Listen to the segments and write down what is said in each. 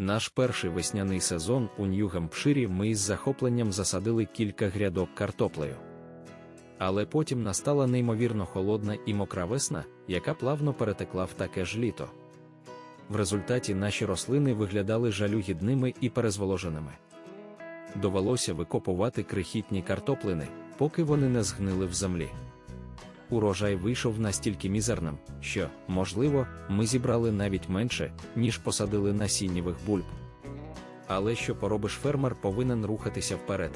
Наш перший весняний сезон у Нью-Гемпширі ми із захопленням засадили кілька грядок картоплею. Але потім настала неймовірно холодна і мокра весна, яка плавно перетекла в таке ж літо. В результаті наші рослини виглядали жалюгідними і перезволоженими. Довелося викопувати крихітні картоплини, поки вони не згнили в землі. Урожай вийшов настільки мізерним, що, можливо, ми зібрали навіть менше, ніж посадили насіннєвих бульб. Але що поробиш фермер повинен рухатися вперед.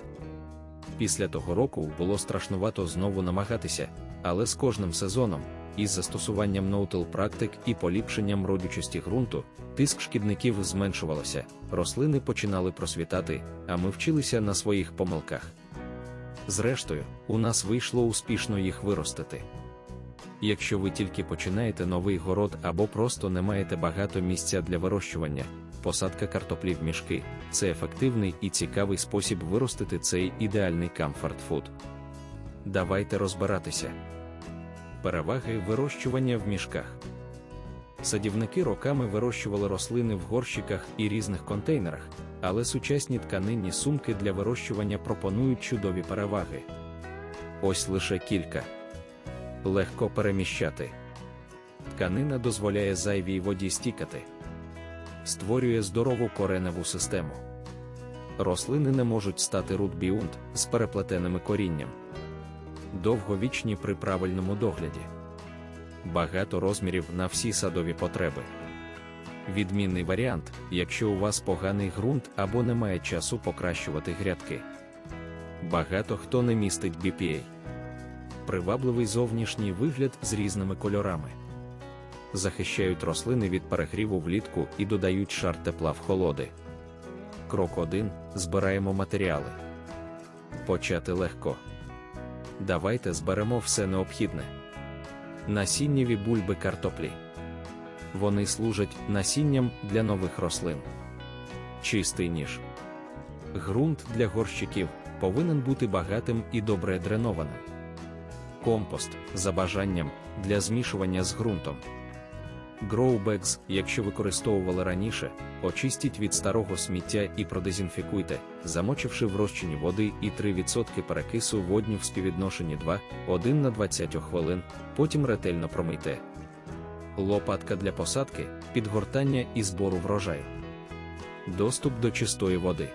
Після того року було страшнувато знову намагатися, але з кожним сезоном, із застосуванням ноутил практик і поліпшенням родючості ґрунту, тиск шкідників зменшувалося, рослини починали просвітати, а ми вчилися на своїх помилках. Зрештою, у нас вийшло успішно їх виростити. Якщо ви тільки починаєте новий город або просто не маєте багато місця для вирощування, посадка картоплі в мішки це ефективний і цікавий спосіб виростити цей ідеальний камфорт-фуд. Давайте розбиратися. Переваги вирощування в мішках. Садівники роками вирощували рослини в горщиках і різних контейнерах, але сучасні тканинні сумки для вирощування пропонують чудові переваги. Ось лише кілька. Легко переміщати. Тканина дозволяє зайвій воді стікати, створює здорову кореневу систему. Рослини не можуть стати рудбіунт з переплетеними корінням. Довговічні при правильному догляді. Багато розмірів на всі садові потреби. Відмінний варіант, якщо у вас поганий ґрунт або немає часу покращувати грядки. Багато хто не містить BPA. Привабливий зовнішній вигляд з різними кольорами. Захищають рослини від перегріву влітку і додають шар тепла в холоди. Крок 1. Збираємо матеріали. Почати легко. Давайте зберемо все необхідне. Насіннєві бульби картоплі. Вони служать насінням для нових рослин. Чистий ніж. Грунт для горщиків повинен бути багатим і добре дренованим. Компост за бажанням для змішування з ґрунтом. Гроубекс, якщо використовували раніше, очистіть від старого сміття і продезінфікуйте, замочивши в розчині води і 3% перекису водню в співвідношенні 2, 1 на 20 хвилин, потім ретельно промийте. Лопатка для посадки, підгортання і збору врожаю. Доступ до чистої води.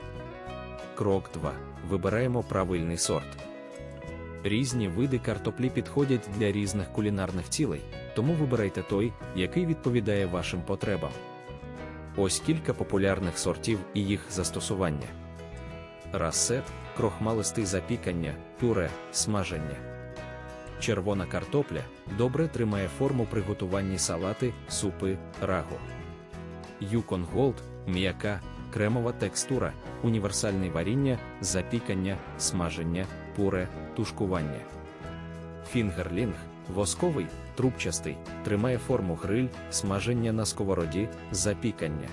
Крок 2. Вибираємо правильний сорт. Різні види картоплі підходять для різних кулінарних цілей, тому вибирайте той, який відповідає вашим потребам. Ось кілька популярних сортів і їх застосування. Рассет, крохмалистий запікання, пюре, смаження. Червона картопля добре тримає форму при готуванні салати, супи, рагу. Юкон Голд м'яка, кремова текстура, універсальне варіння, запікання, смаження, пуре, тушкування. Фінгерлінг восковий, трубчастий, тримає форму гриль, смаження на сковороді, запікання.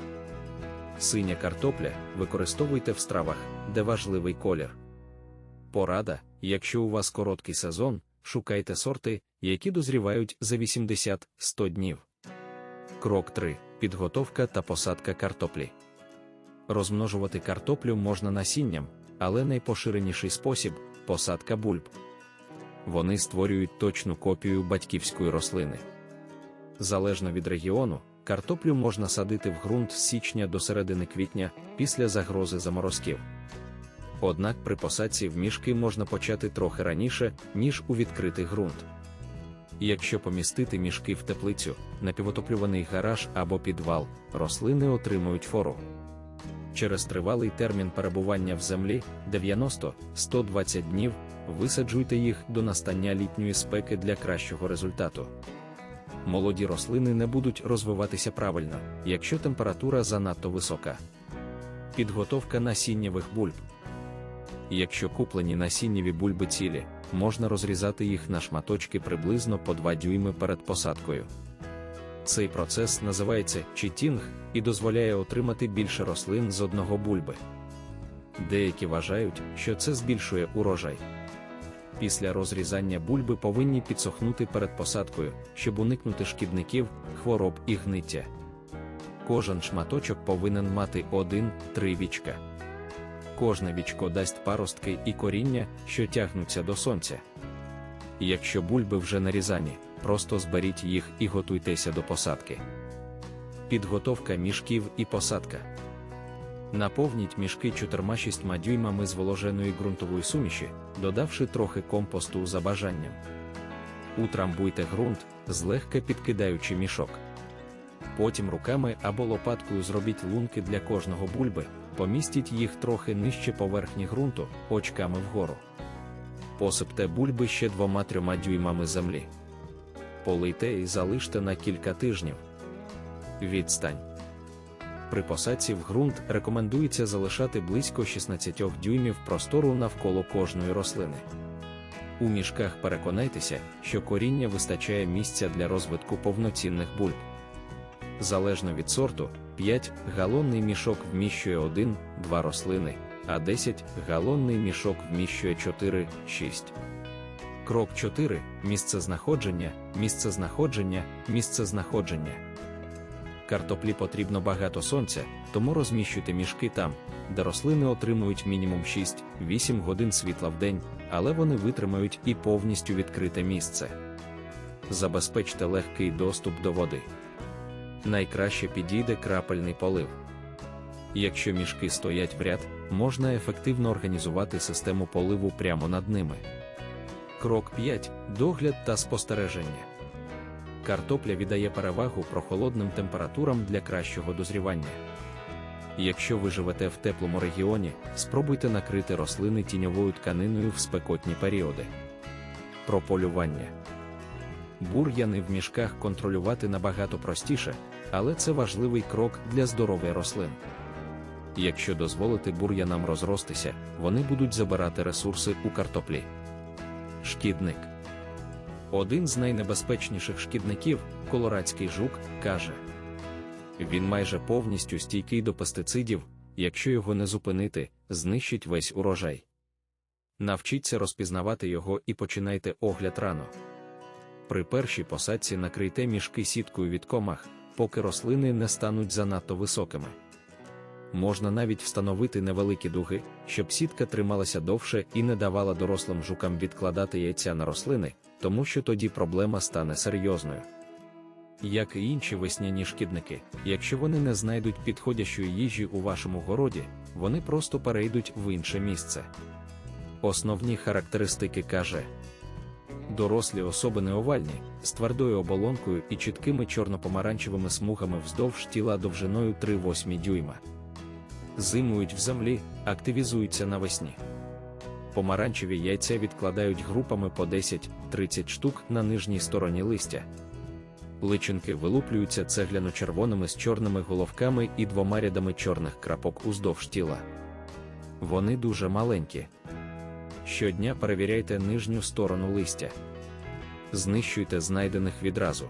Синя картопля використовуйте в стравах, де важливий колір. Порада, якщо у вас короткий сезон, шукайте сорти, які дозрівають за 80-100 днів. Крок 3. Підготовка та посадка картоплі. Розмножувати картоплю можна насінням, але найпоширеніший спосіб посадка бульб. Вони створюють точну копію батьківської рослини. Залежно від регіону, картоплю можна садити в ґрунт з січня до середини квітня після загрози заморозків. Однак при посадці в мішки можна почати трохи раніше, ніж у відкритий ґрунт. Якщо помістити мішки в теплицю, напівотоплюваний гараж або підвал, рослини отримують фору. Через тривалий термін перебування в землі 90-120 днів, висаджуйте їх до настання літньої спеки для кращого результату. Молоді рослини не будуть розвиватися правильно, якщо температура занадто висока. Підготовка насіннєвих бульб. Якщо куплені насіннєві бульби цілі, можна розрізати їх на шматочки приблизно по 2 дюйми перед посадкою. Цей процес називається читінг і дозволяє отримати більше рослин з одного бульби. Деякі вважають, що це збільшує урожай. Після розрізання бульби повинні підсохнути перед посадкою, щоб уникнути шкідників, хвороб і гниття. Кожен шматочок повинен мати один-три вічка. Кожне вічко дасть паростки і коріння, що тягнуться до сонця. Якщо бульби вже нарізані, просто зберіть їх і готуйтеся до посадки. Підготовка мішків і посадка. Наповніть мішки 4-6 дюймами зволоженої ґрунтової суміші, додавши трохи компосту за бажанням. Утрамбуйте ґрунт, злегка підкидаючи мішок. Потім руками або лопаткою зробіть лунки для кожного бульби, помістіть їх трохи нижче поверхні ґрунту, очками вгору. Посипте бульби ще двома-трьома дюймами землі. Полийте і залиште на кілька тижнів. Відстань. При посадці в ґрунт рекомендується залишати близько 16 дюймів простору навколо кожної рослини. У мішках переконайтеся, що коріння вистачає місця для розвитку повноцінних бульб. Залежно від сорту, 5 галонний мішок вміщує 1-2 рослини, а 10 галонний мішок вміщує 4-6. Крок 4. Місце знаходження, місце знаходження, місце знаходження. Картоплі потрібно багато сонця, тому розміщуйте мішки там, де рослини отримують мінімум 6-8 годин світла в день, але вони витримають і повністю відкрите місце. Забезпечте легкий доступ до води. Найкраще підійде крапельний полив. Якщо мішки стоять в ряд, можна ефективно організувати систему поливу прямо над ними. Крок 5. Догляд та спостереження. Картопля віддає перевагу прохолодним температурам для кращого дозрівання. Якщо ви живете в теплому регіоні, спробуйте накрити рослини тіньовою тканиною в спекотні періоди. Прополювання. Бур'яни в мішках контролювати набагато простіше, але це важливий крок для здоров'я рослин. Якщо дозволити бур'янам розростися, вони будуть забирати ресурси у картоплі. Шкідник. Один з найнебезпечніших шкідників, колорадський жук, каже: він майже повністю стійкий до пестицидів, якщо його не зупинити, знищить весь урожай. Навчіться розпізнавати його і починайте огляд рано. При першій посадці накрийте мішки сіткою від комах, поки рослини не стануть занадто високими. Можна навіть встановити невеликі дуги, щоб сітка трималася довше і не давала дорослим жукам відкладати яйця на рослини, тому що тоді проблема стане серйозною. Як і інші весняні шкідники, якщо вони не знайдуть підходящої їжі у вашому городі, вони просто перейдуть в інше місце. Основні характеристики каже дорослі особини овальні, з твердою оболонкою і чіткими чорно-помаранчевими смугами вздовж тіла довжиною 3-8 дюйма. Зимують в землі, активізуються навесні. Помаранчеві яйця відкладають групами по 10-30 штук на нижній стороні листя. Личинки вилуплюються цегляно-червоними з чорними головками і двома рядами чорних крапок уздовж тіла. Вони дуже маленькі. Щодня перевіряйте нижню сторону листя. Знищуйте знайдених відразу.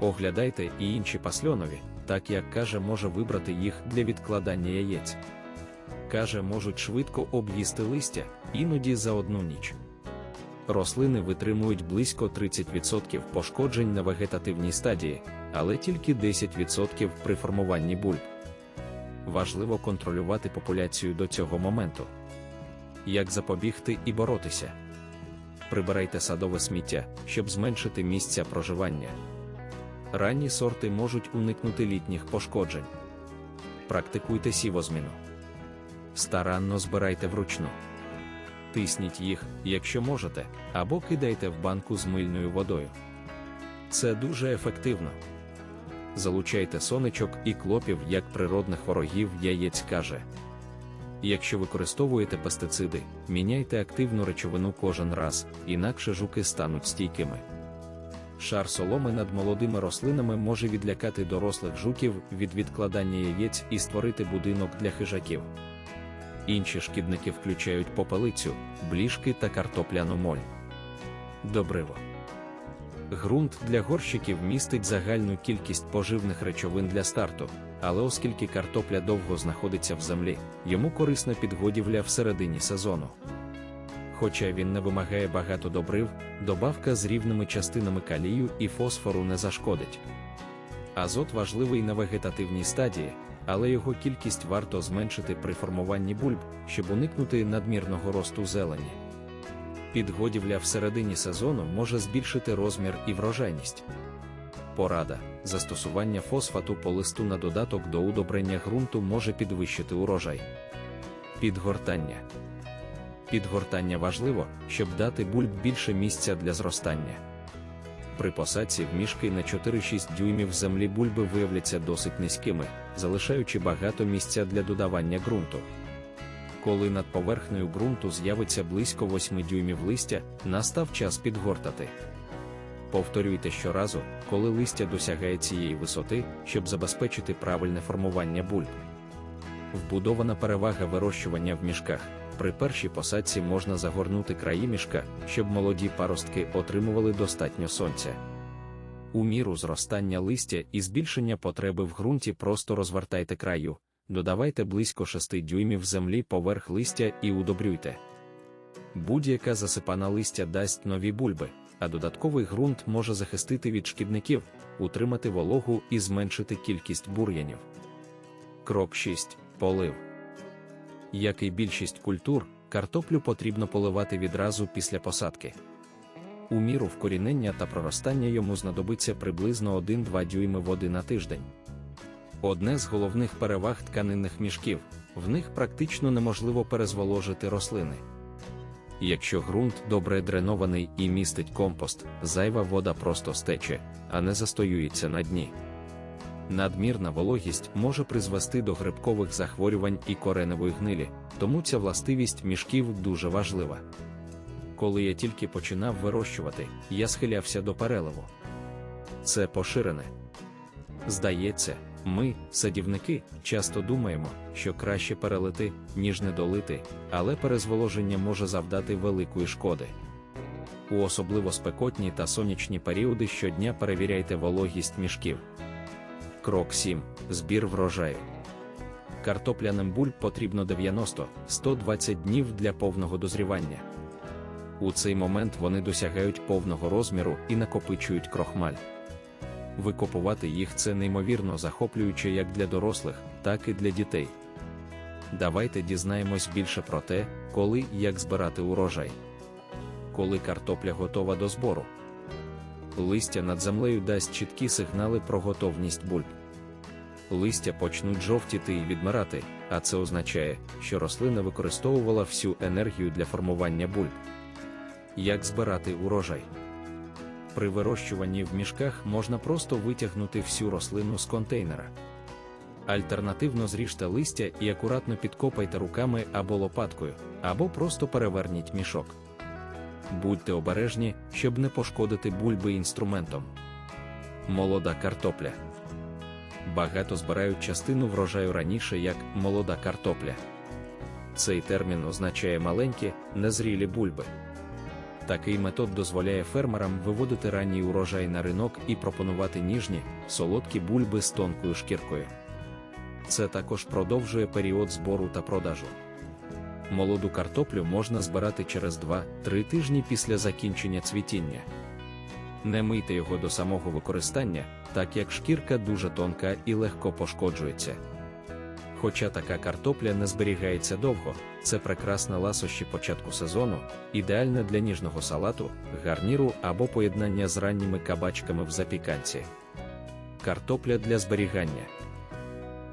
Оглядайте і інші пасльонові, так як каже, може вибрати їх для відкладання яєць. Каже, можуть швидко об'їсти листя, іноді за одну ніч. Рослини витримують близько 30% пошкоджень на вегетативній стадії, але тільки 10% при формуванні бульб. Важливо контролювати популяцію до цього моменту. Як запобігти і боротися? Прибирайте садове сміття, щоб зменшити місця проживання. Ранні сорти можуть уникнути літніх пошкоджень. Практикуйте сівозміну. Старанно збирайте вручну. Тисніть їх, якщо можете, або кидайте в банку з мильною водою. Це дуже ефективно. Залучайте сонечок і клопів як природних ворогів яєць каже. Якщо використовуєте пестициди, міняйте активну речовину кожен раз, інакше жуки стануть стійкими. Шар соломи над молодими рослинами може відлякати дорослих жуків від відкладання яєць і створити будинок для хижаків. Інші шкідники включають попелицю, бліжки та картопляну моль. Добриво. Ґрунт для горщиків містить загальну кількість поживних речовин для старту, але оскільки картопля довго знаходиться в землі, йому корисна підгодівля всередині сезону. Хоча він не вимагає багато добрив, добавка з рівними частинами калію і фосфору не зашкодить. Азот важливий на вегетативній стадії, але його кількість варто зменшити при формуванні бульб, щоб уникнути надмірного росту зелені. Підгодівля всередині сезону може збільшити розмір і врожайність. Порада. Застосування фосфату по листу на додаток до удобрення ґрунту може підвищити урожай. Підгортання. Підгортання важливо, щоб дати бульб більше місця для зростання. При посадці в мішки на 4-6 дюймів землі бульби виявляться досить низькими, залишаючи багато місця для додавання ґрунту. Коли над поверхнею ґрунту з'явиться близько 8 дюймів листя, настав час підгортати. Повторюйте щоразу, коли листя досягає цієї висоти, щоб забезпечити правильне формування бульб. Вбудована перевага вирощування в мішках. При першій посадці можна загорнути краї мішка, щоб молоді паростки отримували достатньо сонця. У міру зростання листя і збільшення потреби в ґрунті просто розвертайте краю, додавайте близько 6 дюймів землі поверх листя і удобрюйте. Будь-яка засипана листя дасть нові бульби, а додатковий ґрунт може захистити від шкідників, утримати вологу і зменшити кількість бур'янів. Крок 6. Полив. Як і більшість культур, картоплю потрібно поливати відразу після посадки. У міру вкорінення та проростання йому знадобиться приблизно 1-2 дюйми води на тиждень. Одне з головних переваг тканинних мішків в них практично неможливо перезволожити рослини. Якщо ґрунт добре дренований і містить компост, зайва вода просто стече, а не застоюється на дні. Надмірна вологість може призвести до грибкових захворювань і кореневої гнилі, тому ця властивість мішків дуже важлива. Коли я тільки починав вирощувати, я схилявся до переливу. Це поширене. Здається, ми, садівники, часто думаємо, що краще перелити, ніж не долити, але перезволоження може завдати великої шкоди. У особливо спекотні та сонячні періоди щодня перевіряйте вологість мішків. Крок 7. Збір врожаю. Картопляним бульб потрібно 90-120 днів для повного дозрівання. У цей момент вони досягають повного розміру і накопичують крохмаль. Викопувати їх це неймовірно захоплююче як для дорослих, так і для дітей. Давайте дізнаємось більше про те, коли і як збирати урожай. Коли картопля готова до збору. Листя над землею дасть чіткі сигнали про готовність бульб. Листя почнуть жовтіти і відмирати, а це означає, що рослина використовувала всю енергію для формування бульб. Як збирати урожай? При вирощуванні в мішках можна просто витягнути всю рослину з контейнера. Альтернативно зріжте листя і акуратно підкопайте руками або лопаткою, або просто переверніть мішок. Будьте обережні, щоб не пошкодити бульби інструментом. Молода картопля. Багато збирають частину врожаю раніше як молода картопля. Цей термін означає маленькі, незрілі бульби. Такий метод дозволяє фермерам виводити ранній урожай на ринок і пропонувати ніжні, солодкі бульби з тонкою шкіркою. Це також продовжує період збору та продажу. Молоду картоплю можна збирати через 2-3 тижні після закінчення цвітіння. Не мийте його до самого використання, так як шкірка дуже тонка і легко пошкоджується. Хоча така картопля не зберігається довго, це прекрасне ласощі початку сезону, ідеальне для ніжного салату, гарніру або поєднання з ранніми кабачками в запіканці. Картопля для зберігання.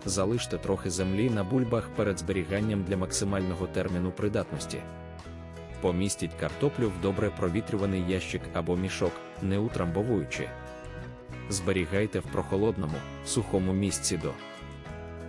Залиште трохи землі на бульбах перед зберіганням для максимального терміну придатності. Помістіть картоплю в добре провітрюваний ящик або мішок, не утрамбовуючи. Зберігайте в прохолодному, сухому місці до